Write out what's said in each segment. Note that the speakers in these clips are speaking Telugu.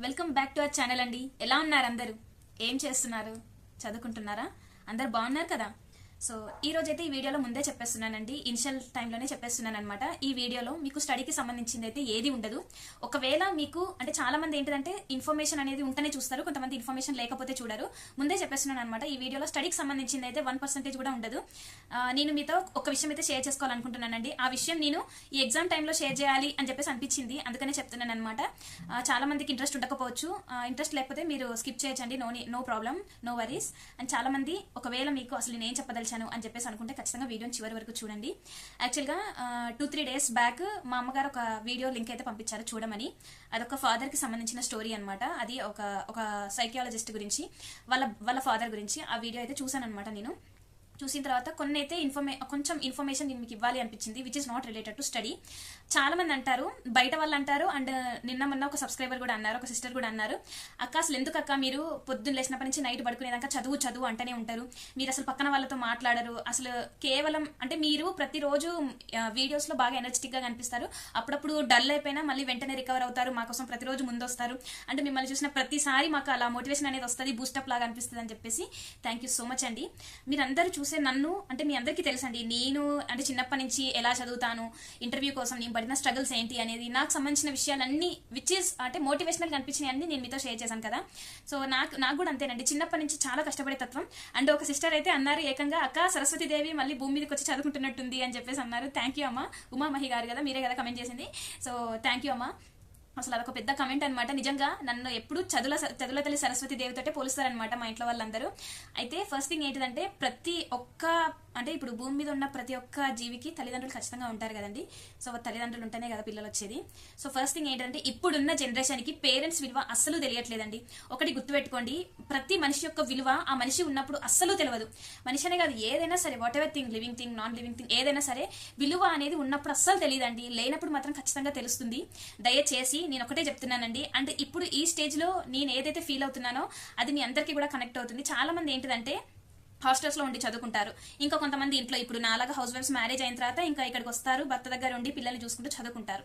Welcome back to our channel అండి. ఎలా ఉన్నారు అందరూ? ఏం చేస్తున్నారు? చదువుకుంటున్నారా? అందరు బాగున్నారు కదా? సో ఈ రోజైతే ఈ వీడియోలో ముందే చెప్పేస్తున్నానండి. ఇనిషియల్ టైంలోనే చెప్పేస్తున్నాను అనమాట ఈ వీడియోలో మీకు స్టడీకి సంబంధించింది అయితే ఏది ఉండదు. ఒకవేళ మీకు అంటే చాలా మంది ఏంటంటే ఇన్ఫర్మేషన్ అనేది ఉంటేనే చూస్తారు. కొంతమంది ఇన్ఫర్మేషన్ లేకపోతే చూడరు. ముందే చెప్పేస్తున్నాను అనమాట ఈ వీడియోలో స్టడీకి సంబంధించింది అయితే వన్ పర్సెంటేజ్ కూడా ఉండదు. నేను మీతో ఒక విషయం అయితే షేర్ చేసుకోవాలనుకుంటున్నానండి. ఆ విషయం నేను ఈ ఎగ్జామ్ టైంలో షేర్ చేయాలి అని చెప్పేసి అనిపించింది. అందుకనే చెప్తున్నాను అనమాట చాలా మందికి ఇంట్రెస్ట్ ఉండకపోవచ్చు ఇంట్రెస్ట్ లేకపోతే మీరు స్కిప్ చేయొచ్చండి. No no problem no worries and చాలా మంది ఒకవేళ మీకు అసలు నేను ఏం చెప్పదలిచాను అని చెప్పేసి అనుకుంటే ఖచ్చితంగా వీడియోని చివరి వరకు చూడండి. యాక్చువల్గా టూ త్రీ డేస్ బ్యాక్ మా అమ్మగారు ఒక వీడియో లింక్ అయితే పంపించారు చూడమని. అదొక ఫాదర్కి సంబంధించిన స్టోరీ అన్నమాట. అది ఒక ఒక సైకియాలజిస్ట్ గురించి వాళ్ళ వాళ్ళ ఫాదర్ గురించి ఆ వీడియో అయితే చూసాను అనమాట నేను. చూసిన తర్వాత కొన్ని అయితే ఇన్ఫర్మే కొంచెం ఇన్ఫర్మేషన్ నేను మీకు ఇవ్వాలి అనిపించింది which is not related to study చాలా మంది అంటారు బయట వాళ్ళు అంటారు అండ్ నిన్న మొన్న ఒక సబ్స్క్రైబర్ కూడా అన్నారు ఒక సిస్టర్ కూడా అన్నారు అక్క అసలు ఎందుకు అక్క మీరు పొద్దున్న లేచినప్పటి నుంచి నైట్ పడుకునేదాకా చదువు చదువు అంటూనే ఉంటారు. మీరు అసలు పక్కన వాళ్ళతో మాట్లాడరు. అసలు కేవలం అంటే మీరు ప్రతిరోజు వీడియోస్లో బాగా ఎనర్జెటిక్గా కనిపిస్తారు. అప్పుడప్పుడు డల్ అయిపోయినా మళ్ళీ వెంటనే రికవర్ అవుతారు. మా కోసం ప్రతిరోజు ముందు వస్తారు అంటే మిమ్మల్ని చూసిన ప్రతిసారి మాకు అలా మోటివేషన్ అనేది వస్తుంది బూస్టప్ లాగా అనిపిస్తుంది అని చెప్పేసి. థ్యాంక్ యూ సో మచ్ అండి. మీరందరూ చూసి నన్ను అంటే మీ అందరికీ తెలుసండి నేను అంటే చిన్నప్పటి నుంచి ఎలా చదువుతాను ఇంటర్వ్యూ కోసం నేను పడిన స్ట్రగుల్స్ ఏంటి అనేది నాకు సంబంధించిన విషయాలన్నీ విచ్ ఇస్ అంటే మోటివేషనల్ కనిపించినాయి అన్ని నేను మీతో షేర్ చేశాను కదా. సో నాకు నాకు కూడా అంతేనండి. చిన్నప్పటి నుంచి చాలా కష్టపడే తత్వం. అండ్ ఒక సిస్టర్ అయితే అన్నారు ఏకంగా అక్క సరస్వతి దేవి మళ్ళీ భూమి మీదకి వచ్చి చదువుకుంటున్నట్టుంది అని చెప్పేసి అన్నారు. థ్యాంక్ యూ అమ్మ. ఉమామహి గారు కదా మీరే కదా కమెంట్ చేసింది. సో థ్యాంక్ యూ అమ్మ. అసలు అదొక పెద్ద కమెంట్ అనమాట నిజంగా నన్ను ఎప్పుడు చదువుల చదువుల తల్లి సరస్వతి దేవితోటే పోలుస్తారనమాట మా ఇంట్లో వాళ్ళందరూ. అయితే ఫస్ట్ థింగ్ ఏంటిదంటే ప్రతి ఒక్క అంటే ఇప్పుడు భూమి మీద ఉన్న ప్రతి ఒక్క జీవికి తల్లిదండ్రులు ఖచ్చితంగా ఉంటారు కదండి. సో తల్లిదండ్రులు ఉంటేనే కదా పిల్లలు వచ్చేది. సో ఫస్ట్ థింగ్ ఏంటంటే ఇప్పుడున్న జనరేషన్కి పేరెంట్స్ విలువ అస్సలు తెలియట్లేదండి. ఒకటి గుర్తుపెట్టుకోండి ప్రతి మనిషి యొక్క విలువ ఆ మనిషి ఉన్నప్పుడు అస్సలు తెలియదు మనిషి అనే కాదు ఏదైనా సరే whatever thing living thing non living thing ఏదైనా సరే విలువ అనేది ఉన్నప్పుడు అస్సలు తెలియదండి. లేనప్పుడు మాత్రం ఖచ్చితంగా తెలుస్తుంది. దయచేసి నేను ఒకటే చెప్తున్నానండి. అండ్ ఇప్పుడు ఈ స్టేజ్లో నేను ఏదైతే ఫీల్ అవుతున్నానో అది మీ అందరికీ కూడా కనెక్ట్ అవుతుంది. చాలా మంది ఏంటిదంటే హాస్టల్స్లో ఉండి చదువుకుంటారు. ఇంకా కొంతమంది ఇంట్లో ఇప్పుడు నాలాగా హౌస్ వైఫ్స్ మ్యారేజ్ అయిన తర్వాత ఇంకా ఇక్కడికి వస్తారు. భర్త దగ్గర ఉండి పిల్లల్ని చూసుకుంటూ చదువుకుంటారు.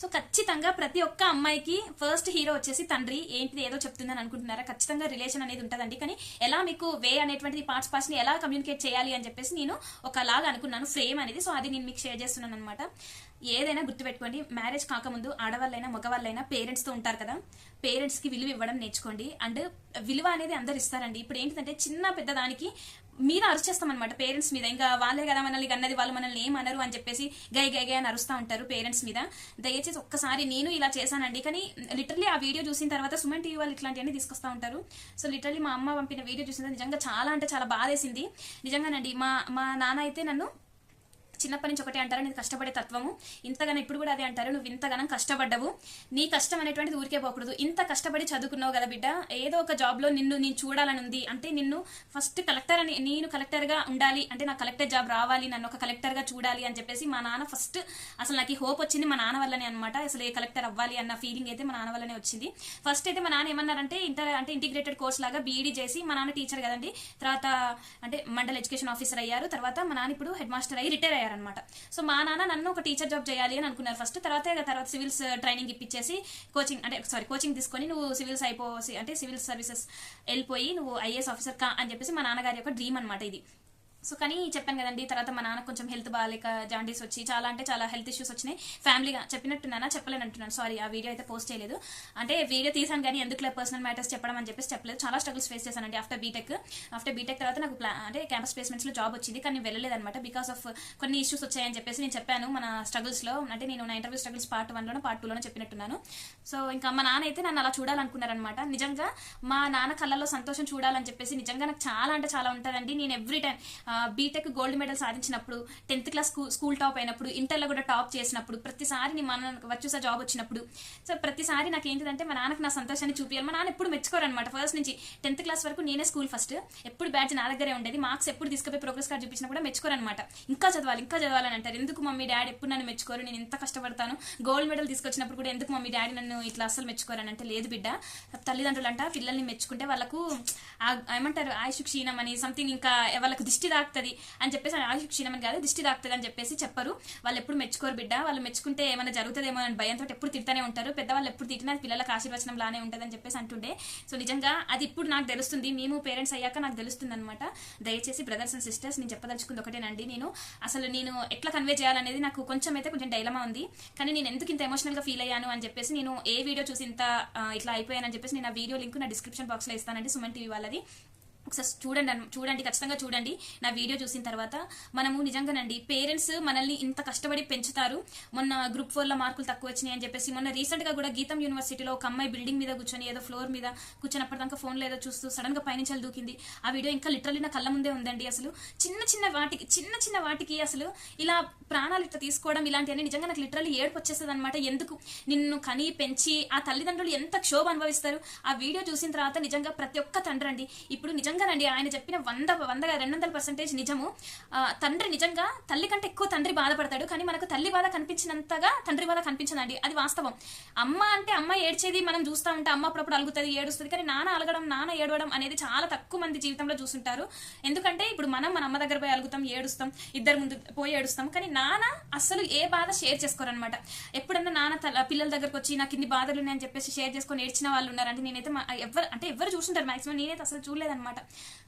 సో ఖచ్చితంగా ప్రతి ఒక్క అమ్మాయికి ఫస్ట్ హీరో వచ్చేసి తండ్రి. ఏంటిది ఏదో చెప్తుందని అనుకుంటున్నారా? ఖచ్చితంగా రిలేషన్ అనేది ఉంటుందండి. కానీ ఎలా మీకు వే అనేటువంటిది పార్ట్స్ పార్ట్స్ని ఎలా కమ్యూనికేట్ చేయాలి అని చెప్పేసి నేను ఒకలాగా అనుకున్నాను. ఫ్రేమ్ అనేది. సో అది నేను మీకు షేర్ చేస్తున్నాను అనమాట ఏదైనా గుర్తుపెట్టుకోండి. మ్యారేజ్ కాకముందు ఆడవాళ్ళైనా మగవాళ్ళైనా పేరెంట్స్తో ఉంటారు కదా. పేరెంట్స్కి విలువ ఇవ్వడం నేర్చుకోండి. అండ్ విలువ అనేది అందరు ఇస్తారండి. ఇప్పుడు ఏంటంటే చిన్న పెద్ద దానికి మీద అరుచేస్తాం అనమాట పేరెంట్స్ మీద. ఇంకా వాళ్ళే కదా మనల్ని అన్నది వాళ్ళు మనల్ని ఏమనరు అని చెప్పేసి గై గై గై అని అరుస్తూ ఉంటారు పేరెంట్స్ మీద. దయచేసి ఒక్కసారి నేను ఇలా చేశానండి. కానీ లిటరలీ ఆ వీడియో చూసిన తర్వాత సుమన్ టీవీ వాళ్ళు ఇట్లాంటివన్నీ తీసుకొస్తా ఉంటారు. సో లిటరలీ మా అమ్మ పంపిన వీడియో చూసిన నిజంగా చాలా అంటే చాలా బాధేసింది. నిజంగానండి మా మా నాన్న అయితే నన్ను చిన్నప్పటి నుంచి ఒకటే అంటారు నీది కష్టపడే తత్వము. ఇంతగానో ఇప్పుడు కూడా అదే అంటారు నువ్వు ఇంతగానం కష్టపడ్డవు. నీ కష్టం అనేటువంటిది ఊరికే పోకూడదు. ఇంత కష్టపడి చదువుకున్నావు కదా బిడ్డ ఏదో ఒక జాబ్లో నిన్ను నేను చూడాలని ఉంది. అంటే నిన్ను ఫస్ట్ కలెక్టర్ అని నేను కలెక్టర్గా ఉండాలి. అంటే నాకు కలెక్టర్ జాబ్ రావాలి నన్ను ఒక కలెక్టర్గా చూడాలి అని చెప్పేసి మా నాన్న ఫస్ట్ అసలు నాకు ఈ హోప్ వచ్చింది మా నాన్న వల్లనే అనమాట అసలు ఏ కలెక్టర్ అవ్వాలి అన్న ఫీలింగ్ అయితే మా నాన్న వల్లనే వచ్చింది. ఫస్ట్ అయితే మా నాన్న ఏమన్నారంటే ఇంటర్ అంటే ఇంటిగ్రేటెడ్ కోర్స్ లాగా బీఈడీ చేసి మా నాన్న టీచర్ కదండి. తర్వాత అంటే మండల్ ఎడ్యుకేషన్ ఆఫీసర్ అయ్యారు. తర్వాత మా నాన్న ఇప్పుడు హెడ్ మాస్టర్ అయ్యి రిటైర్ అనమాట సో మా నాన్న నన్ను ఒక టీచర్ జాబ్ చేయాలి అని అనుకున్నారు. ఫస్ట్ తర్వాత తర్వాత సివిల్స్ ట్రైనింగ్ ఇప్పించేసి కోచింగ్ అంటే సారీ కోచింగ్ తీసుకొని నువ్వు సివిల్స్ అయిపో అంటే సివిల్ సర్వీసెస్ వెళ్ళిపోయి నువ్వు ఐఏఎస్ ఆఫీసర్ కా అని చెప్పేసి మా నాన్నగారి యొక్క డ్రీమ్ అనమాట ఇది. సో కానీ చెప్పాను కదండి తర్వాత మా నాన్న కొంచెం హెల్త్ బాగాలేక జాండీస్ వచ్చి చాలా అంటే చాలా హెల్త్ ఇష్యూస్ వచ్చినాయి. ఫ్యామిలీగా చెప్పినట్టున్నానా చెప్పలేను అంటున్నాను. సారీ ఆ వీడియో అయితే పోస్ట్ చేయలేదు. అంటే వీడియో తీసాను కానీ ఎందుకులే పర్సనల్ మ్యాటర్స్ చెప్పడం అని చెప్పేసి చెప్పలేదు. చాలా స్ట్రగుల్స్ ఫేస్ చేశానండి ఆఫ్టర్ బీటెక్ ఆఫ్టర్ బీటెక్ తర్వాత నాకు ప్లా అంటే క్యాంపస్ ప్లేస్మెంట్స్లో జాబ్ వచ్చింది కానీ వెళ్ళలేదు అనమాట బికాస్ ఆఫ్ కొన్ని ఇష్యూస్ వచ్చాయని చెప్పేసి నేను చెప్పాను మన స్ట్రగుల్స్లో. అంటే నేను నా ఇంటర్వ్యూ స్ట్రగుల్స్ పార్ట్ వన్ లోనో పార్ట్ టూలోనో చెప్పినట్టున్నాను. సో ఇంకా మా నాన్న అయితే నన్ను అలా చూడాలనుకున్నారనమాట నిజంగా మా నాన్న కళ్ళల్లో సంతోషం చూడాలని చెప్పేసి నిజంగా నాకు చాలా అంటే చాలా ఉంటుందండి. నేను every time BTech gold medal సాధించినప్పుడు టెన్త్ క్లాస్ స్కూల్ టాప్ అయినప్పుడు ఇంటర్లో కూడా టాప్ చేసినప్పుడు ప్రతిసారి నీ మన వచ్చేసా జాబ్ వచ్చినప్పుడు. సో ప్రతిసారి నాకు ఏంటిదంటే మా నాన్నకు నా సంతోషాన్ని చూపించాలి మా నాన్న ఎప్పుడు మెచ్చుకోరనమాట ఫస్ట్ నుంచి టెన్త్ క్లాస్ వరకు నేనే స్కూల్ ఫస్ట్ ఎప్పుడు బ్యాచ్ నా దగ్గరే ఉండేది. మార్క్స్ ఎప్పుడు తీసుకుపోయి ప్రోగ్రెస్ కార్డ్ చూపించినా కూడా మెచ్చుకోరనమాట ఇంకా చదవాలి ఇంకా చదవాలని అంటారు. ఎందుకు మమ్మీ డాడీ ఎప్పుడు నన్ను మెచ్చుకోరు? నేను ఎంత కష్టపడతాను. గోల్డ్ మెడల్ తీసుకొచ్చినప్పుడు కూడా ఎందుకు మమ్మీ డాడీ నన్ను ఇట్లా అసలు మెచ్చుకోరని అంటే లేదు బిడ్డ. తల్లిదండ్రులు అంట పిల్లల్ని మెచ్చుకుంటే వాళ్ళకు ఆ- ఏమంటారు ఆయుష్ క్షీణం అని సంథింగ్ ఇంకా వాళ్ళకు దిష్టి తాకుతుంది అని చెప్పేసి ఆయుష్ క్షీణమని కాదు దిష్టి తాకుతుంది అని చెప్పేసి చెప్పరు. వాళ్ళు ఎప్పుడు మెచ్చుకోరు బిడ్డ. వాళ్ళు మెచ్చుకుంటే ఏమైనా జరుగుతుందేమో అని భయంతో ఎప్పుడు తిడతానే ఉంటారు. పెద్దవాళ్ళు ఎప్పుడు తిట్టినా పిల్లలకు ఆశీర్వచనం లానే ఉంటుంది అని చెప్పేసి అంటుండే. సో నిజంగా అది ఇప్పుడు నాకు తెలుస్తుంది. మేము పేరెంట్స్ అయ్యాక నాకు తెలుస్తుంది అనమాట దయచేసి బ్రదర్స్ అండ్ సిస్టర్స్ నేను చెప్పదలుచుకుంది ఒకటేనండి నేను. అసలు నేను ఎట్లా కన్వే చేయాలనేది నాకు కొంచెం అయితే కొంచెం డైలమా ఉంది. కానీ నేను ఎందుకు ఇంత ఎమోషనల్గా ఫీల్ అయ్యాను అని చెప్పేసి నేను ఏ వీడియో చూసి ఇంత ఇట్లా అయిపోయానని చెప్పేసి నేను ఆ వీడియో లింక్ నా డిస్క్రిప్షన్ బాక్స్లో ఇస్తానండి సుమన్ టీవీ వాళ్ళది. ఒకసారి చూడండి చూడండి ఖచ్చితంగా చూడండి. నా వీడియో చూసిన తర్వాత మనము నిజంగానండి పేరెంట్స్ మనల్ని ఇంత కష్టపడి పెంచుతారు. మొన్న గ్రూప్ ఫోర్లో మార్కులు తక్కువ వచ్చినాయి అని చెప్పేసి మొన్న రీసెంట్గా కూడా గీతం యూనివర్సిటీలో ఒక అమ్మాయి బిల్డింగ్ మీద కూర్చొని ఏదో ఫ్లోర్ మీద కూర్చున్నప్పటిదాకా ఫోన్ ఏదో చూస్తూ సడన్గా పైనుంచి దూకింది ఆ వీడియో ఇంకా లిటరలీ నా కళ్ళ ముందే ఉందండి అసలు. చిన్న చిన్న వాటికి చిన్న చిన్న వాటికి అసలు ఇలా ప్రాణాలు ఇట్లా తీసుకోవడం ఇలాంటివన్నీ నిజంగా నాకు లిటరలీ ఏడుపు వచ్చేస్తుంది అనమాట ఎందుకు? నిన్ను కని పెంచి ఆ తల్లిదండ్రులు ఎంత క్షోభ అనుభవిస్తారు? ఆ వీడియో చూసిన తర్వాత నిజంగా ప్రతి ఒక్క తండ్రి అండి ఇప్పుడు నిజంగానండి ఆయన చెప్పిన వంద వంద రెండు వందల పర్సెంటేజ్ నిజము. ఆ, తండ్రి నిజంగా తల్లి కంటే ఎక్కువ తండ్రి బాధపడతాడు కానీ మనకు తల్లి బాధ కనిపించినంతగా తండ్రి బాధ కనిపించదండి. అది వాస్తవం. అమ్మ అంటే అమ్మ ఏడ్చేది మనం చూస్తూ ఉంటే అమ్మ అప్పుడప్పుడు అలుగుతుంది ఏడుస్తుంది కానీ నాన్న అలగడం నాన్న ఏడవడం అనేది చాలా తక్కువ మంది జీవితంలో చూస్తుంటారు ఎందుకంటే ఇప్పుడు మనం మన అమ్మ దగ్గర పోయి అలుగుతాం ఏడుస్తాం ఇద్దరు ముందు పోయి ఏడుస్తాం కానీ నాన్న అసలు ఏ బాధ షేర్ చేసుకోరనమాట ఎప్పుడన్నా నాన్న తల పిల్లల దగ్గరకు వచ్చి నాకు ఇన్ని బాధలు ఉన్నాయని చెప్పేసి షేర్ చేసుకొని ఏడ్చిన వాళ్ళు ఉన్నారంటే నేనైతే ఎవరు అంటే ఎవరు చూసుంటారు మాక్సిమం. నేనైతే అసలు చూడలేదన్నమాట.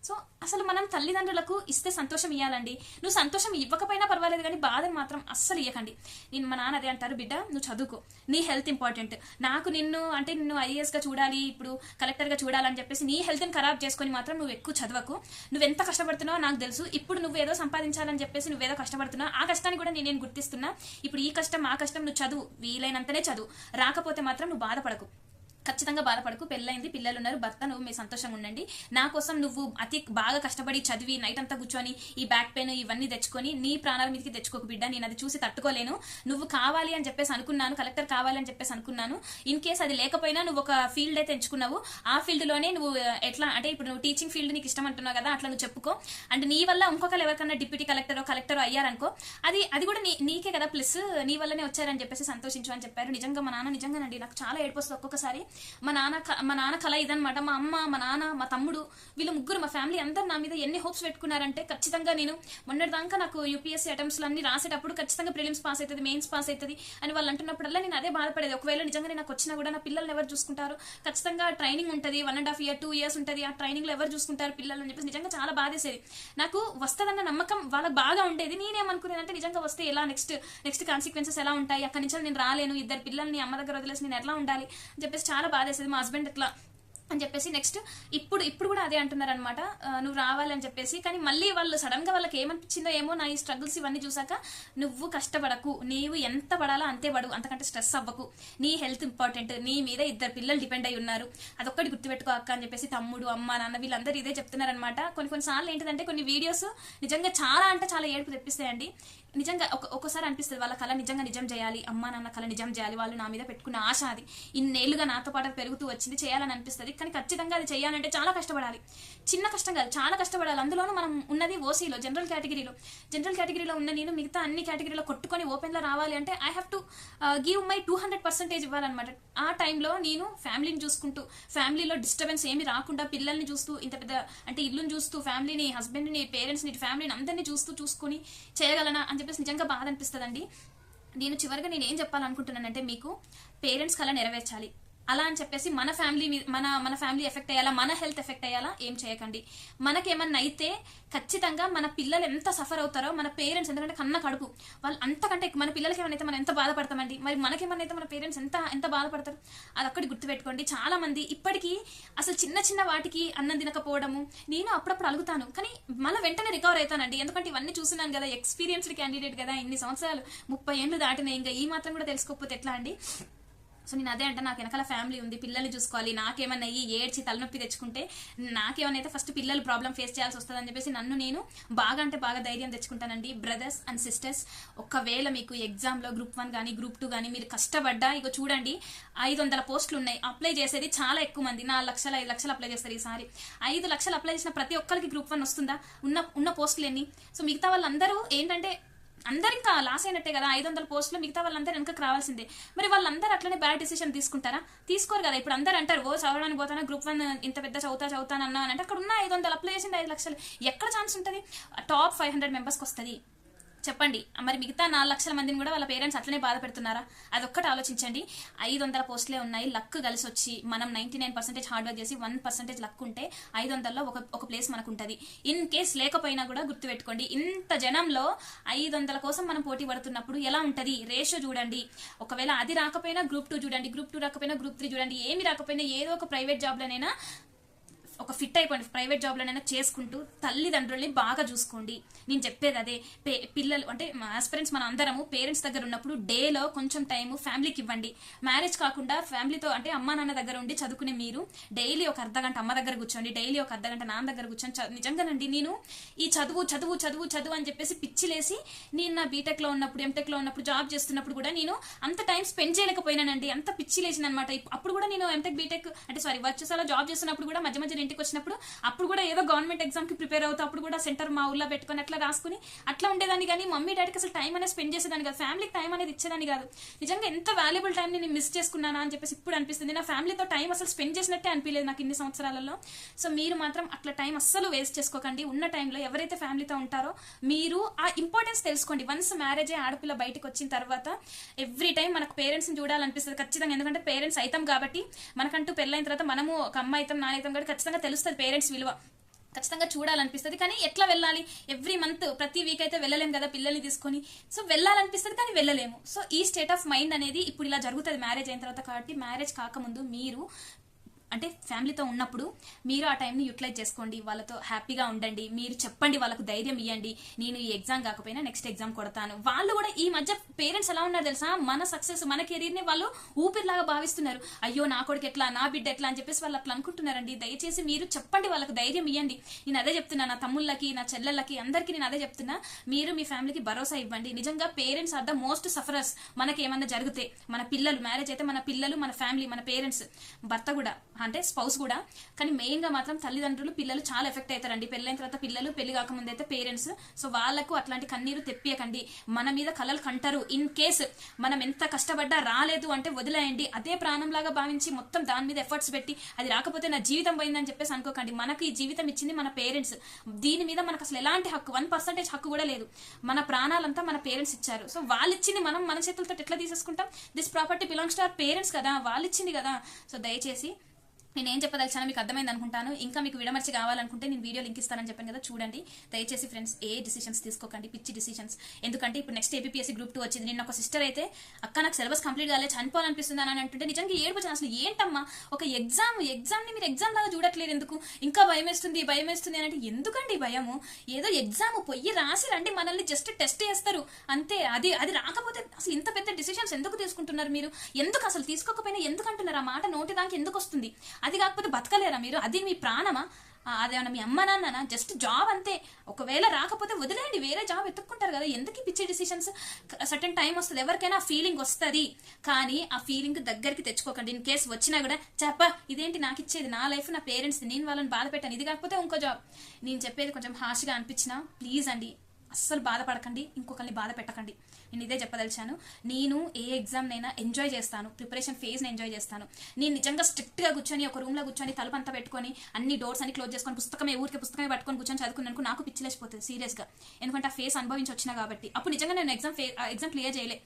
సో అసలు మనం తల్లిదండ్రులకు ఇస్తే సంతోషం ఇవ్వాలండి నువ్వు సంతోషం ఇవ్వకపోయినా పర్వాలేదు కానీ బాధను మాత్రం అస్సలు ఇవ్వకండి నేను మా నాన్న అదే అంటారు బిడ్డ నువ్వు చదువుకో. నీ హెల్త్ ఇంపార్టెంట్. నాకు నిన్ను అంటే నిన్ను ఐఏఎస్గా చూడాలి ఇప్పుడు కలెక్టర్గా చూడాలని చెప్పేసి నీ హెల్త్ని ఖరాబ్ చేసుకొని మాత్రం నువ్వు ఎక్కువ చదవకు. నువ్వు ఎంత కష్టపడుతున్నావో నాకు తెలుసు. ఇప్పుడు నువ్వు ఏదో సంపాదించాలని చెప్పేసి నువ్వేదో కష్టపడుతున్నావు ఆ కష్టాన్ని కూడా నేను నేను గుర్తిస్తున్నా. ఇప్పుడు ఈ కష్టం ఆ కష్టం నువ్వు చదువు. వీలైనంతనే చదువు. రాకపోతే మాత్రం నువ్వు బాధపడకు. ఖచ్చితంగా బాధపడకు పెళ్ళైంది పిల్లలు ఉన్నారు భర్త నువ్వు మీ సంతోషంగా ఉండండి. నా కోసం నువ్వు అతి బాగా కష్టపడి చదివి నైట్ అంతా కూర్చొని ఈ బ్యాక్ పెయిన్ ఇవన్నీ తెచ్చుకొని నీ ప్రాణాల మీదకి తెచ్చుకోకు బిడ్డ నేను అది చూసి తట్టుకోలేను. నువ్వు కావాలి అని చెప్పేసి అనుకున్నాను కలెక్టర్ కావాలి అని చెప్పేసి అనుకున్నాను. ఇన్ కేస్ అది లేకపోయినా నువ్వు ఒక ఫీల్డ్ అయితే ఎంచుకున్నావు. ఆ ఫీల్డ్లోనే నువ్వు ఎట్లా అంటే ఇప్పుడు నువ్వు టీచింగ్ ఫీల్డ్ నీకు ఇష్టం అంటున్నావు కదా అట్లా నువ్వు చెప్పుకో. అండ్ నీ వల్ల ఇంకొకరు ఎవరికన్నా డిప్యూటీ కలెక్టర్ కలెక్టర్ అయ్యారనుకో అది అది కూడా నీ నీకే కదా ప్లస్ నీ వల్లనే వచ్చారని చెప్పేసి సంతోషించు అని చెప్పారు. నిజంగా మా నాన్న నిజంగానండి నాకు చాలా ఏడిపోస్తుంది ఒక్కొక్కసారి. మా నాన్న క- మా నాన్న కళ ఇదనమాట మా అమ్మ మా నాన్న మా తమ్ముడు వీళ్ళు ముగ్గురు మా ఫ్యామిలీ అందరు నా మీద ఎన్ని హోప్స్ పెట్టుకున్నారంటే ఖచ్చితంగా నేను మొన్నటిదాకా నాకు యూపీఎస్సీ అటెంప్ట్స్ అన్ని రాసేటప్పుడు ఖచ్చితంగా ప్రిలిమ్స్ పాస్ అవుతుంది మెయిన్స్ పాస్ అవుతుంది అని వాళ్ళు అంటున్నప్పుడల్లా నేను అదే బాధపడేది. ఒకవేళ నిజంగా నాకు వచ్చినా కూడా నా పిల్లల్ని ఎవరు చూసుకుంటారు? ఖచ్చితంగా ట్రైనింగ్ ఉంటుంది one and half year two years ఉంటుంది ఆ ట్రైనింగ్లో ఎవరు చూసుకుంటారు పిల్లలు అని చెప్పేసి నిజంగా చాలా బాధేసేది. నాకు వస్తుందన్న నమ్మకం వాళ్ళకి బాగా ఉండేది. నేనేమనుకునేదంటే నిజంగా వస్తే ఎలా నెక్స్ట్ నెక్స్ట్ కాన్సిక్వెన్సెస్ ఎలా ఉంటాయి? అక్కడి నుంచి నేను రాలేను ఇద్దరు పిల్లల్ని అమ్మ దగ్గర వదిలేసి నేను ఎలా ఉండాలి? అని చెప్పేసి చాలా బాధేసేది. మా హస్బెండ్ ఇట్లా అని చెప్పేసి నెక్స్ట్ ఇప్పుడు ఇప్పుడు కూడా అదే అంటున్నారు అనమాట నువ్వు రావాలని చెప్పేసి కానీ మళ్ళీ వాళ్ళు సడన్గా వాళ్ళకి ఏమనిపించిందో ఏమో నా ఈ స్ట్రగుల్స్ ఇవన్నీ చూసాక నువ్వు కష్టపడకు నీవు ఎంత పడాలో అంతే పడు అంతకంటే స్ట్రెస్ అవ్వకు. నీ హెల్త్ ఇంపార్టెంట్ నీ మీద ఇద్దరు పిల్లలు డిపెండ్ అయి ఉన్నారు. అదొక్కటి గుర్తుపెట్టుకో అక్క అని చెప్పేసి తమ్ముడు అమ్మ నాన్న వీళ్ళందరూ ఇదే చెప్తున్నారనమాట కొన్ని కొన్నిసార్లు ఏంటిదంటే కొన్ని వీడియోస్ నిజంగా చాలా అంటే చాలా ఏడుపు తెప్పిస్తాయండి. నిజంగా ఒక ఒక్కోసారి అనిపిస్తుంది వాళ్ళ కళ నిజంగా నిజం చేయాలి అమ్మ నాన్న కళ నిజం చేయాలి వాళ్ళు నా మీద పెట్టుకున్న ఆశ అది. ఇన్నేళ్ళుగా నాతో పాటు పెరుగుతూ వచ్చింది చేయాలని అనిపిస్తుంది. కానీ ఖచ్చితంగా అది చేయాలంటే చాలా కష్టపడాలి. చిన్న కష్టం కాదు చాలా కష్టపడాలి. అందులోనూ మనం ఉన్నది ఓసీలో జనరల్ కేటగిరీలో. జనరల్ కేటగిరీలో ఉన్న నేను మిగతా అన్ని కేటగిరీలో కొట్టుకొని ఓపెన్లో రావాలి అంటే I have to give my two hundred percentage ఇవ్వాలన్నమాట. ఆ టైంలో నేను ఫ్యామిలీని చూసుకుంటూ ఫ్యామిలీలో డిస్టర్బెన్స్ ఏమి రాకుండా పిల్లల్ని చూస్తూ ఇంత పెద్ద అంటే ఇల్లుని చూస్తూ ఫ్యామిలీని హస్బెండ్ని పేరెంట్స్ని ఫ్యామిలీని అందరినీ చూస్తూ చూసుకొని చేయగలనా అని చెప్పేసి నిజంగా బాధ అనిపిస్తుందండి. నేను చివరిగా నేను ఏం చెప్పాలనుకుంటున్నానంటే మీకు పేరెంట్స్ కళ నెరవేర్చాలి. అలా అని చెప్పేసి మన ఫ్యామిలీ మన మన ఫ్యామిలీ ఎఫెక్ట్ అయ్యాలా? మన హెల్త్ ఎఫెక్ట్ అయ్యాలా? ఏం చేయకండి. మనకేమన్నా అయితే ఖచ్చితంగా మన పిల్లలు ఎంత సఫర్ అవుతారో మన పేరెంట్స్ ఎందుకంటే కన్న కడుపు. వాళ్ళు అంతకంటే మన పిల్లలకి ఏమైనా అయితే మనం ఎంత బాధపడతామండి? మరి మనకేమన్నా అయితే మన పేరెంట్స్ ఎంత ఎంత బాధపడతారు? అదొక్కటి గుర్తుపెట్టుకోండి. చాలా మంది ఇప్పటికీ అసలు చిన్న చిన్న వాటికి అన్నం తినకపోవడము నేను అప్పుడప్పుడు అలుగుతాను. కానీ మళ్ళీ వెంటనే రికవర్ అవుతానండి. ఎందుకంటే ఇవన్నీ చూస్తున్నాను కదా ఎక్స్పీరియన్స్డ్ క్యాండిడేట్ కదా. ఇన్ని సంవత్సరాలు ముప్పై ఏళ్ళు దాటినాయి. ఇంకా ఈ మాత్రం కూడా తెలుసుకోకపోతే ఎట్లా అండి? సో నేను అదే అంటే నాకు వెనకాల ఫ్యామిలీ ఉంది పిల్లల్ని చూసుకోవాలి నాకేమన్నా అయ్యి ఏడ్చి తలనొప్పి తెచ్చుకుంటే నాకేమన్నా అయితే ఫస్ట్ పిల్లలు ప్రాబ్లం ఫేస్ చేయాల్సి వస్తుందని చెప్పేసి నన్ను నేను బాగా అంటే బాగా ధైర్యం తెచ్చుకుంటానండి. బ్రదర్స్ అండ్ సిస్టర్స్ ఒకవేళ మీకు ఎగ్జామ్లో గ్రూప్ వన్ కానీ గ్రూప్ టూ కానీ మీరు కష్టపడ్డా ఇక చూడండి ఐదు వందల పోస్టులు ఉన్నాయి. అప్లై చేసేది చాలా ఎక్కువ మంది నాలుగు లక్షలు ఐదు లక్షలు అప్లై చేస్తారు ఈసారి. ఐదు లక్షలు అప్లై చేసిన ప్రతి ఒక్కరికి గ్రూప్ వన్ వస్తుందా? ఉన్న ఉన్న పోస్టులు ఎన్ని? సో మిగతా వాళ్ళందరూ ఏంటంటే అందరు ఇంకా లాస్ అయినట్టే కదా ఐదు వందల పోస్టులు మిగతా వాళ్ళందరూ వెనకకు రావాల్సిందే. మరి వాళ్ళందరూ అట్లనే బ్యాడ్ డిసిషన్ తీసుకుంటారా? తీసుకోరు కదా ఇప్పుడు అందరూ అంటారు ఓ చదవడానికి పోతానా గ్రూప్ వన్ ఇంత పెద్ద చదువుతా చదువుతాను అన్నా అని. అంటే అక్కడ ఉన్న ఐదు వందలు అప్లై చేసింది ఐదు లక్షలు. ఎక్కడ ఛాన్స్ ఉంటుంది? టాప్ ఫైవ్ హండ్రెడ్ మెంబర్స్కి వస్తుంది. చెప్పండి. మరి మిగతా నాలుగు లక్షల మందిని కూడా వాళ్ళ పేరెంట్స్ అట్లనే బాధ పెడుతున్నారా? అదొక్కటి ఆలోచించండి. ఐదు వందల పోస్టులే ఉన్నాయి. లక్ కలిసి వచ్చి మనం ninety nine percentage hard work చేసి వన్ పర్సెంటేజ్ లక్ ఉంటే ఐదు వందల్లో ఒక ఒక ప్లేస్ మనకు ఉంటుంది ఇన్ కేస్ లేకపోయినా కూడా గుర్తుపెట్టుకోండి. ఇంత జనంలో ఐదు వందల కోసం మనం పోటీ పడుతున్నప్పుడు ఎలా ఉంటుంది? రేషియో చూడండి. ఒకవేళ అది రాకపోయినా గ్రూప్ టూ చూడండి. గ్రూప్ టూ రాకపోయినా గ్రూప్ త్రీ చూడండి. ఏమి రాకపోయినా ఏదో ఒక ప్రైవేట్ జాబ్లోనైనా ఒక ఫిట్ అయిపోండి. ప్రైవేట్ జాబ్లోనైనా చేసుకుంటూ తల్లిదండ్రుల్ని బాగా చూసుకోండి. నేను చెప్పేది అదే. పే పిల్లలు అంటే ఆస్పిరెంట్స్ మన అందరము పేరెంట్స్ దగ్గర ఉన్నప్పుడు డేలో కొంచెం టైము ఫ్యామిలీకి ఇవ్వండి. మ్యారేజ్ కాకుండా ఫ్యామిలీతో అంటే అమ్మా నాన్న దగ్గర ఉండి చదువుకునే మీరు డైలీ ఒక అర్ధ గంట అమ్మ దగ్గర కూర్చోండి. డైలీ ఒక అర్ధ గంట నాన్న దగ్గర కూర్చొని నిజంగానండి నేను ఈ చదువు చదువు చదువు చదువు అని చెప్పేసి పిచ్చిలేసి నేను నా బీటెక్లో ఉన్నప్పుడు ఎంటెక్లో ఉన్నప్పుడు జాబ్ చేస్తున్నప్పుడు కూడా నేను అంత టైం స్పెండ్ చేయలేకపోయినానండి. అంత పిచ్చి లేచిన అనమాట అప్పుడు కూడా నేను ఎంటెక్ బీటెక్ అంటే సారీ వచ్చేసాలో జాబ్ చేస్తున్నప్పుడు కూడా మధ్య మధ్య ఇంటికి వచ్చినప్పుడు అప్పుడు కూడా ఏదో గవర్నమెంట్ ఎగ్జామ్కి ప్రిపేర్ అవుతా అప్పుడు కూడా సెంటర్ మా ఊర్లో పెట్టుకొని అట్లా రాసుకుని అట్లా ఉండేదాన్ని. కానీ మమ్మీ డాడీకి అసలు టైం అనేది స్పెండ్ చేసేదాన్ని కాదు. ఫ్యామిలీకి టైం అనేది ఇచ్చేదాన్ని కాదు. నిజంగా ఎంత వాల్యుబుల్ టైం నేను మిస్ చేసుకున్నానా అని చెప్పేసి ఇప్పుడు అనిపిస్తుంది. నా ఫ్యామిలీతో టైం అసలు స్పెండ్ చేసినట్టే అనిపించలేదు నాకు ఇన్ని సంవత్సరాలలో. సో మీరు మాత్రం అట్లా టైం అస్సలు వేస్ట్ చేసుకోకండి. ఉన్న టైంలో ఎవరైతే ఫ్యామిలీతో ఉంటారో మీరు ఆ ఇంపార్టెన్స్ తెలుసుకోండి. వన్స్ మ్యారేజ్ ఆడపిల్ల బయటకు వచ్చిన తర్వాత ఎవ్రీ టైం మనకు పేరెంట్స్ని చూడాలనిపిస్తుంది ఖచ్చితంగా. ఎందుకంటే పేరెంట్స్ అవుతాం కాబట్టి మనకంటూ పెళ్ళైన తర్వాత మనము ఒక అమ్మ అవుతాం నాన్న అవుతాం కాబట్టి ఖచ్చితంగా తెలుస్తుంది పేరెంట్స్ విలువ. ఖచ్చితంగా చూడాలనిపిస్తుంది. కానీ ఎట్లా వెళ్ళాలి? ఎవ్రీ మంత్ ప్రతి వీక్ అయితే వెళ్ళలేము కదా పిల్లల్ని తీసుకొని. సో వెళ్ళాలనిపిస్తుంది కానీ వెళ్ళలేము. సో ఈ స్టేట్ ఆఫ్ మైండ్ అనేది ఇప్పుడు ఇలా జరుగుతుంది మ్యారేజ్ అయిన తర్వాత కాబట్టి మ్యారేజ్ కాకముందు మీరు అంటే ఫ్యామిలీతో ఉన్నప్పుడు మీరు ఆ టైంని యూటిలైజ్ చేసుకోండి వాళ్ళతో హ్యాపీగా ఉండండి మీరు చెప్పండి వాళ్ళకు ధైర్యం ఇవ్వండి నేను ఈ ఎగ్జామ్ కాకపోయినా నెక్స్ట్ ఎగ్జామ్ కొడతాను. వాళ్ళు కూడా ఈ మధ్య పేరెంట్స్ ఎలా ఉన్నారు తెలుసా? మన సక్సెస్ మన కెరీర్ని వాళ్ళు ఊపిరిలాగా భావిస్తున్నారు. అయ్యో నా కొడుకు ఎట్లా నా బిడ్డ ఎట్లా అని చెప్పేసి వాళ్ళు అట్లా అనుకుంటున్నారండి. దయచేసి మీరు చెప్పండి వాళ్ళకి ధైర్యం ఇవ్వండి నేను అదే చెప్తున్నా నా తమ్ముళ్ళకి నా చెల్లెళ్ళకి అందరికీ నేను అదే చెప్తున్నా. మీరు మీ ఫ్యామిలీకి భరోసా ఇవ్వండి. నిజంగా parents are the most sufferers మనకి ఏమన్నా జరిగితే మన పిల్లలు మ్యారేజ్ అయితే మన పిల్లలు మన ఫ్యామిలీ మన పేరెంట్స్. భర్త కూడా అంటే స్పౌస్ కూడా. కానీ మెయిన్గా మాత్రం తల్లిదండ్రులు పిల్లలు చాలా ఎఫెక్ట్ అవుతారండి పెళ్ళైన తర్వాత పిల్లలు పెళ్ళి కాకముందు అయితే పేరెంట్స్. సో వాళ్ళకు అట్లాంటి కన్నీరు తెప్పియకండి. మన మీద కలలు కంటారు. ఇన్ కేస్ మనం ఎంత కష్టపడ్డా రాలేదు అంటే వదిలేయండి. అదే ప్రాణంలాగా భావించి మొత్తం దాని మీద ఎఫర్ట్స్ పెట్టి అది రాకపోతే నా జీవితం పోయిందని చెప్పేసి అనుకోకండి. మనకి ఈ జీవితం ఇచ్చింది మన పేరెంట్స్. దీని మీద మనకు అసలు ఎలాంటి హక్కు? వన్ పర్సెంటేజ్ హక్కు కూడా లేదు. మన ప్రాణాలంతా మన పేరెంట్స్ ఇచ్చారు. సో వాళ్ళు ఇచ్చింది మనం మన చేతులతో ఎట్లా తీసేసుకుంటాం? This property belongs to our parents కదా. వాళ్ళు ఇచ్చింది కదా. సో దయచేసి నేను ఏం చెప్పదలిచానో మీకు అర్థమైంది అనుకుంటాను. ఇంకా మీకు విడమర్చి కావాలనుకుంటే నేను వీడియో లింక్ ఇస్తానని చెప్పాను కదా చూడండి. దయచేసి ఫ్రెండ్స్ ఏ డిసిషన్స్ తీసుకోకండి పిచ్చి డిసిషన్స్ ఎందుకంటే ఇప్పుడు నెక్స్ట్ ఏపీఎస్సీ గ్రూప్ టూ వచ్చింది. నిన్న ఒక సిస్టర్ అయితే అక్క నాకు సిలబస్ కంప్లీట్ కాలే చనిపోవాలనిపిస్తుంది? అని అంటుంటే నిజంగా ఏడుపు అసలు ఏంటమ్మా? ఒక ఎగ్జామ్ ఎగ్జామ్ని మీరు ఎగ్జామ్ లాగా చూడట్లేదు ఎందుకు? ఇంకా భయం వేస్తుంది భయం వేస్తుంది అని అంటే ఎందుకండి భయము? ఏదో ఎగ్జామ్ పొయ్యి రాసి రండి మనల్ని జస్ట్ టెస్ట్ చేస్తారు. అంతే అది అది రాకపోతే అసలు ఇంత పెద్ద డిసిషన్స్ ఎందుకు తీసుకుంటున్నారు మీరు? ఎందుకు అసలు తీసుకోకపోయినా ఎందుకు అంటున్నారు? ఆ మాట నోటి దానికి ఎందుకు వస్తుంది? అది కాకపోతే బతకలేరా మీరు? అది మీ ప్రాణమా? అదేమన్నా మీ అమ్మ నాన్న జస్ట్ జాబ్ అంతే. ఒకవేళ రాకపోతే వదిలేయండి వేరే జాబ్ ఎత్తుక్కుంటారు కదా. ఎందుకు పిచ్చే డిసిషన్స్ సర్టన్ టైం వస్తుంది. ఎవరికైనా ఆ ఫీలింగ్ వస్తుంది. కానీ ఆ ఫీలింగ్ దగ్గరికి తెచ్చుకోకండి. ఇన్ కేసు వచ్చినా కూడా చెప్ప ఇదేంటి నాకు ఇచ్చేది? నా లైఫ్ నా పేరెంట్స్ నేను వాళ్ళని బాధ పెట్టాను. ఇది కాకపోతే ఇంకో జాబ్ నేను చెప్పేది కొంచెం హాష్గా అనిపించినా ప్లీజ్ అండి అస్సలు బాధపడకండి. ఇంకొకరిని బాధ పెట్టకండి. నేను ఇదే చెప్పదలిచాను. నేను ఏ ఎగ్జామ్ నైనా ఎంజాయ్ చేస్తాను. ప్రిపరేషన్ ఫేజ్ని ఎంజాయ్ చేస్తాను. నేను నిజంగా స్ట్రిక్ట్గా కూర్చొని ఒక రూమ్లో కూర్చొని తలుపు అంతా పెట్టుకొని అన్ని డోర్స్ అన్ని క్లోజ్ చేసుకొని పుస్తకమే ఊరికి పుస్తకమే పట్టుకొని కూర్చొని చదువుకున్నాను నాకు పిచ్చిలేసిపోతుంది సీరియస్గా. ఎందుకంటే ఆ ఫేస్ అనుభవించి వచ్చినా కాబట్టి. అప్పుడు నిజంగా నేను ఎగ్జామ్ ఎగ్జామ్ క్లియర్ చేయలే.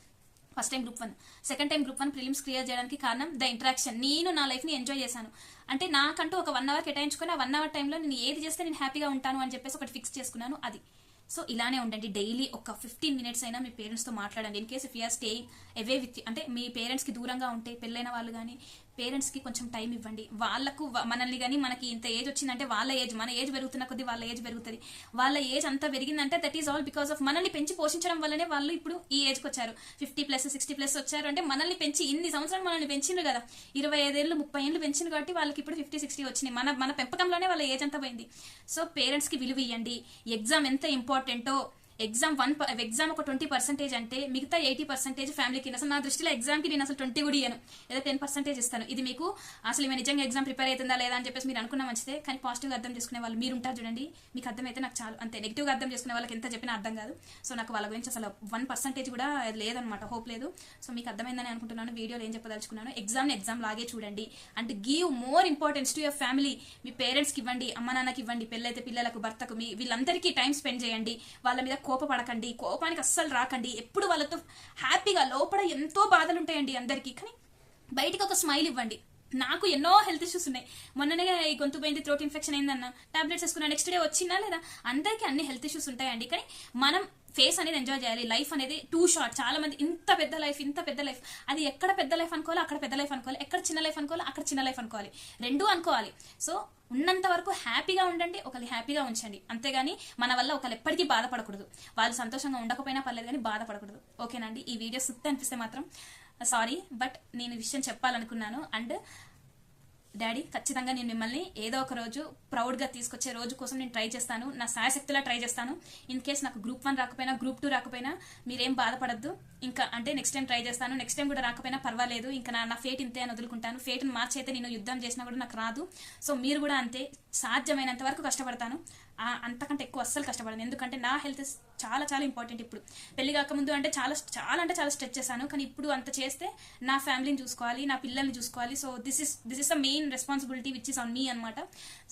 First time group one. Second time group one prelims clear చేయడానికి కారణం ద ఇంటరాక్షన్. నేను నా లైఫ్ని ఎంజాయ్ చేశాను. అంటే నాకంటూ ఒక వన్ అవర్ కేటాయించుకొని ఆ వన్ అవర్ టైంలో నేను ఏది చేస్తే నేను హ్యాపీగా ఉంటాను అని చెప్పేసి ఒకటి ఫిక్స్ చేసుకున్నాను. అది. సో ఇలానే ఉండండి. డైలీ ఒక ఫిఫ్టీన్ మినిట్స్ అయినా మీ పేరెంట్స్తో మాట్లాడండి. In case if you're staying away with అంటే మీ పేరెంట్స్కి దూరంగా ఉంటే పెళ్ళైన వాళ్ళు కానీ పేరెంట్స్కి కొంచెం టైం ఇవ్వండి. వాళ్ళకు మనల్ని కానీ మనకి ఇంత ఏజ్ వచ్చిందంటే వాళ్ళ ఏజ్ మన ఏజ్ పెరుగుతున్న కొద్దీ వాళ్ళ ఏజ్ పెరుగుతుంది. వాళ్ళ ఏజ్ అంతా పెరిగిందంటే that is all because of మనల్ని పెంచి పోషించడం వల్లనే వాళ్ళు ఇప్పుడు ఈ ఏజ్కి వచ్చారు. ఫిఫ్టీ ప్లస్ సిక్స్టీ ప్లస్ వచ్చారు అంటే మనల్ని పెంచి ఇన్ని సంవత్సరాలు మనల్ని పెంచిండ్రు కదా. ఇరవై ఐదేళ్ళు ముప్పై ఏళ్ళు పెంచింది కాబట్టి వాళ్ళకి ఇప్పుడు ఫిఫ్టీ సిక్స్టీ వచ్చినాయి. మన మన పెంపకంలోనే వాళ్ళ ఏజ్ అంతా పోయింది. సో పేరెంట్స్కి విలువ ఇవ్వండి ఎగ్జామ్ ఎంత ఇంపార్టెంటో ఎగ్జామ్ వన్ ఎగ్జామ్ ఒక ట్వంటీ పర్సెంటేజ్ అంటే మిగతా ఎయిటీ పర్సెంటేజ్ ఫ్యామిలీకి అసలు నా దృష్టిలో ఎగ్జామ్కి నేను అసలు ట్వంటీ కూడా ఇయ్యను. ఏదో టెన్ పర్సెంటేజ్ ఇస్తాను. ఇది మీకు అసలు మీ నిజంగా ఎగ్జామ్ ప్రిపేర్ అవుతుందా లేదా అని చెప్పేసి మీరు అనుకున్న మంచిదే కానీ పాజిటివ్గా అర్థం చేసుకునే వాళ్ళు మీరు ఉంటారు చూడండి. మీకు అర్థమైతే నాకు చాలు. అంతే నెగిటివ్గా అర్థం చేసుకునే వాళ్ళకి ఎంత చెప్పినా అర్థం కాదు. సో నాకు వాళ్ళ గురించి అసలు వన్ పర్సెంటేజ్ కూడా లేదనమాట హోప్ లేదు. సో మీకు అర్థమైందని అనుకుంటున్నాను వీడియోలో ఏం చెప్పదలుచుకున్నాను. ఎగ్జామ్ ఎగ్జామ్ లాగే చూడండి. And give more importance to your family మీ పేరెంట్స్కి ఇవ్వండి అమ్మ నాన్నకి ఇవ్వండి పెళ్ళైతే పిల్లలకు భర్తకు మీ వీళ్ళందరికీ టైం స్పెండ్ చేయండి. వాళ్ళ మీద కోపపడకండి కోపానికి అస్సలు రాకండి. ఎప్పుడు వాళ్ళతో హ్యాపీగా లోపల ఎంతో బాధలు ఉంటాయండి అందరికీ. కానీ బయటికి ఒక స్మైల్ ఇవ్వండి. నాకు ఎన్నో హెల్త్ ఇష్యూస్ ఉన్నాయి. మొన్ననే ఈ గొంతు పోయింది థ్రోట్ ఇన్ఫెక్షన్ అయిందన్న. టాబ్లెట్స్ వేసుకున్నా నెక్స్ట్ డే వచ్చిందా లేదా? అందరికీ అన్ని హెల్త్ ఇష్యూస్ ఉంటాయండి. కానీ మనం ఫేస్ అనేది ఎంజాయ్ చేయాలి. లైఫ్ అనేది టూ షార్ట్ చాలా మంది ఇంత పెద్ద లైఫ్ ఇంత పెద్ద లైఫ్ అది ఎక్కడ పెద్ద లైఫ్ అనుకోవాలి అక్కడ పెద్ద లైఫ్ అనుకోవాలి. ఎక్కడ చిన్న లైఫ్ అనుకోవాలి అక్కడ చిన్న లైఫ్ అనుకోవాలి. రెండూ అనుకోవాలి. సో ఉన్నంత వరకు హ్యాపీగా ఉండండి ఒకళ్ళు హ్యాపీగా ఉంచండి. అంతేగాని మన వల్ల ఒకరు ఎప్పటికీ బాధపడకూడదు. వాళ్ళు సంతోషంగా ఉండకపోయినా పర్లేదు కానీ బాధపడకూడదు. ఓకేనండి? ఈ వీడియో సుత్త అనిపిస్తే మాత్రం సారీ బట్ నేను విషయం చెప్పాలనుకున్నాను. అండ్ డాడీ ఖచ్చితంగా నేను మిమ్మల్ని ఏదో ఒక రోజు ప్రౌడ్గా తీసుకొచ్చే రోజు కోసం నేను ట్రై చేస్తాను. నా సాయశక్తిలా ట్రై చేస్తాను. ఇన్ కేస్ నాకు గ్రూప్ వన్ రాకపోయినా గ్రూప్ టూ రాకపోయినా మీరేం బాధపడద్దు. ఇంకా అంటే నెక్స్ట్ టైం ట్రై చేస్తాను. నెక్స్ట్ టైం కూడా రాకపోయినా పర్వాలేదు. ఇంకా నా నా ఫేట్ ఇంతే అని వదులుకుంటాను. ఫేట్ని మార్చి అయితే నేను యుద్ధం చేసినా కూడా నాకు రాదు. సో మీరు కూడా అంతే. సాధ్యమైనంత వరకు కష్టపడతాను. అంతకంటే ఎక్కువ అస్సలు కష్టపడను. ఎందుకంటే నా హెల్త్ చాలా చాలా ఇంపార్టెంట్ ఇప్పుడు. పెళ్ళి కాకముందు అంటే చాలా చాలా అంటే చాలా స్ట్రెచ్ చేశాను. కానీ ఇప్పుడు అంత చేస్తే నా ఫ్యామిలీని చూసుకోవాలి నా పిల్లల్ని చూసుకోవాలి. So this is this is the main responsibility which is on మీ అనమాట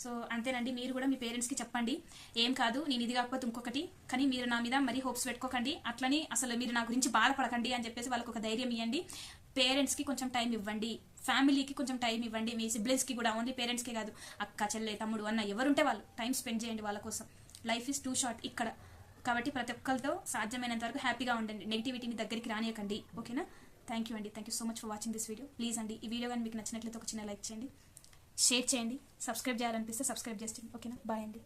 సో అంతేనండి. మీరు కూడా మీ పేరెంట్స్కి చెప్పండి. ఏం కాదు నేను ఇది కాకపోతే ఇంకొకటి. కానీ మీరు నా మీద మరీ హోప్స్ పెట్టుకోకండి. అట్లని అసలు మీరు నా గురించి బాధపడకండి అని చెప్పేసి వాళ్ళకి ఒక ధైర్యం ఇవ్వండి పేరెంట్స్కి కొంచెం టైం ఇవ్వండి. ఫ్యామిలీకి కొంచెం టైం ఇవ్వండి మీ సిబ్లింగ్స్కి కూడా ఓన్లీ పేరెంట్స్కి కాదు. అక్క చెల్లె తమ్ముడు అన్న ఎవరుంటే వాళ్ళు టైం స్పెండ్ చేయండి వాళ్ళ కోసం. లైఫ్ ఇస్ టూ షార్ట్ ఇక్కడ. కాబట్టి ప్రతి ఒక్కరితో సాధ్యమైనంత వరకు హ్యాపీగా ఉండండి. నెగిటివిటీని దగ్గరికి రానియకండి. ఓకేనా? థ్యాంక్ యూ అండి. Thank you so much for watching this video please అండి ఈ వీడియో కానీ మీకు నచ్చినట్లయితే ఒక చిన్న లైక్ చేయండి. షేర్ చేయండి. సబ్స్క్రైబ్ చేయాలనిపిస్తే సబ్స్క్రైబ్ చేయండి ఓకేనా? బాయ్ అండి.